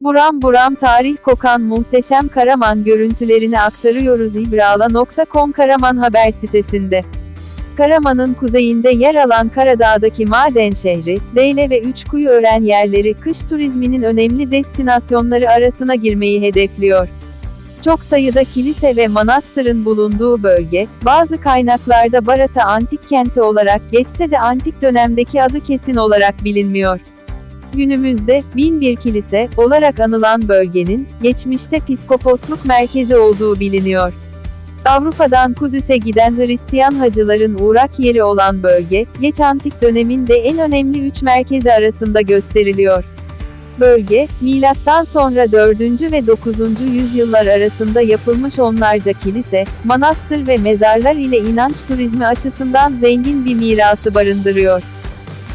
Buram buram tarih kokan muhteşem Karaman görüntülerini aktarıyoruz ibrala.com Karaman haber sitesinde. Karaman'ın kuzeyinde yer alan Karadağ'daki maden şehri, Deyle ve Üçkuyu öğren yerleri kış turizminin önemli destinasyonları arasına girmeyi hedefliyor. Çok sayıda kilise ve manastırın bulunduğu bölge, bazı kaynaklarda Barat'a antik kenti olarak geçse de antik dönemdeki adı kesin olarak bilinmiyor. Günümüzde, bin bir kilise olarak anılan bölgenin, geçmişte piskoposluk merkezi olduğu biliniyor. Avrupa'dan Kudüs'e giden Hristiyan hacıların uğrak yeri olan bölge, geç antik dönemin de en önemli üç merkezi arasında gösteriliyor. Bölge, milattan sonra 4. ve 9. yüzyıllar arasında yapılmış onlarca kilise, manastır ve mezarlar ile inanç turizmi açısından zengin bir mirası barındırıyor.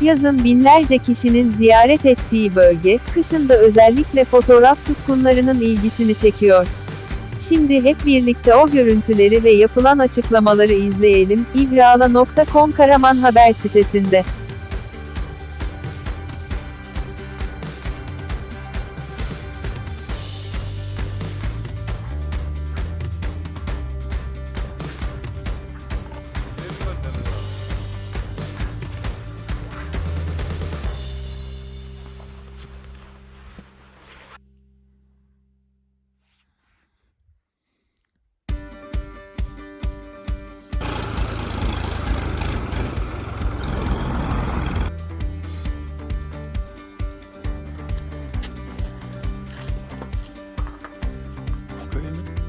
Yazın binlerce kişinin ziyaret ettiği bölge, kışın da özellikle fotoğraf tutkunlarının ilgisini çekiyor. Şimdi hep birlikte o görüntüleri ve yapılan açıklamaları izleyelim. İbrala.com Karaman haber sitesinde.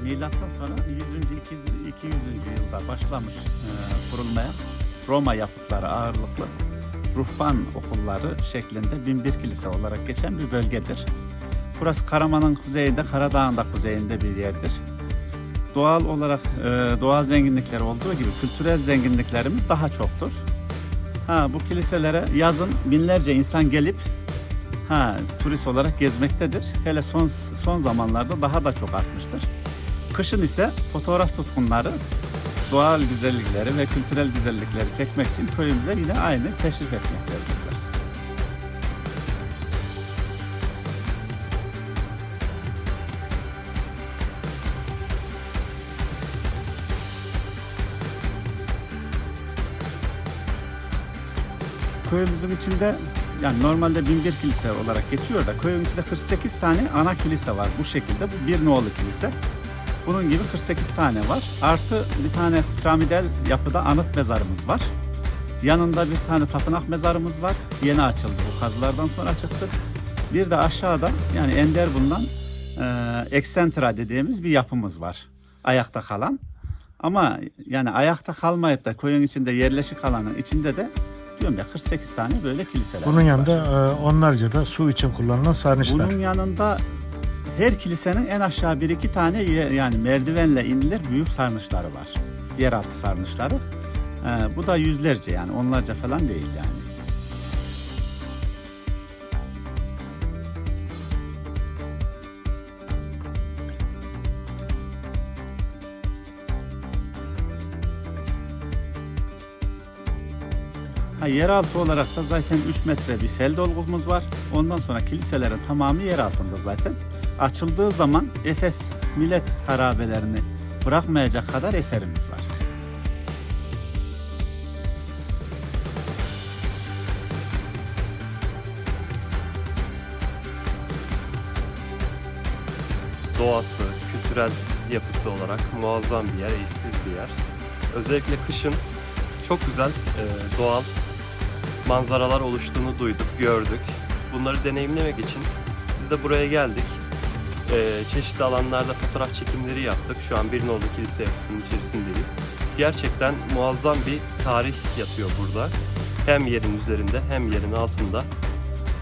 Milattan sonra 100. 200. 200. yılda başlamış e, kurulmaya Roma yapıtları ağırlıklı ruhban okulları şeklinde 1001 kilise olarak geçen bir bölgedir. Burası Karaman'ın kuzeyinde, Karadağ'ın da kuzeyinde bir yerdir. Doğal olarak e, doğal zenginlikleri olduğu gibi kültürel zenginliklerimiz daha çoktur. Ha, bu kiliselere yazın binlerce insan gelip ha, turist olarak gezmektedir. Hele son son zamanlarda daha da çok artmıştır. Kışın ise fotoğraf tutkunları doğal güzellikleri ve kültürel güzellikleri çekmek için köyümüze yine aynı teşrif etmektedirler. Köyümüzün içinde yani normalde 1001 kilise olarak geçiyor da köyün içinde 48 tane ana kilise var bu şekilde. Bu bir nolu kilise. Bunun gibi 48 tane var. Artı bir tane piramidal yapıda anıt mezarımız var. Yanında bir tane tapınak mezarımız var. Yeni açıldı bu kazılardan sonra çıktı. Bir de aşağıda yani ender bulunan e, eksentra dediğimiz bir yapımız var. Ayakta kalan. Ama yani ayakta kalmayıp da köyün içinde yerleşik alanın içinde de diyorum ya 48 tane böyle kiliseler Bunun var. yanında e, onlarca da su için kullanılan sarnıçlar. Bunun yanında her kilisenin en aşağı bir iki tane yani merdivenle inilir büyük sarnıçları var. Yeraltı sarnıçları. Ee, bu da yüzlerce yani onlarca falan değil yani. Ha, yeraltı olarak da zaten 3 metre bir sel dolgumuz var. Ondan sonra kiliselerin tamamı yer altında zaten. Açıldığı zaman Efes millet harabelerini bırakmayacak kadar eserimiz var. doğası, kültürel yapısı olarak muazzam bir yer, eşsiz bir yer. Özellikle kışın çok güzel e, doğal manzaralar oluştuğunu duyduk, gördük. Bunları deneyimlemek için biz de buraya geldik. E, çeşitli alanlarda fotoğraf çekimleri yaptık. Şu an bir nolu kilise yapısının içerisindeyiz. Gerçekten muazzam bir tarih yatıyor burada. Hem yerin üzerinde hem yerin altında.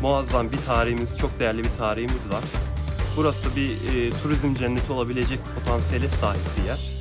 Muazzam bir tarihimiz, çok değerli bir tarihimiz var. Burası bir e, turizm cenneti olabilecek potansiyele sahip bir yer.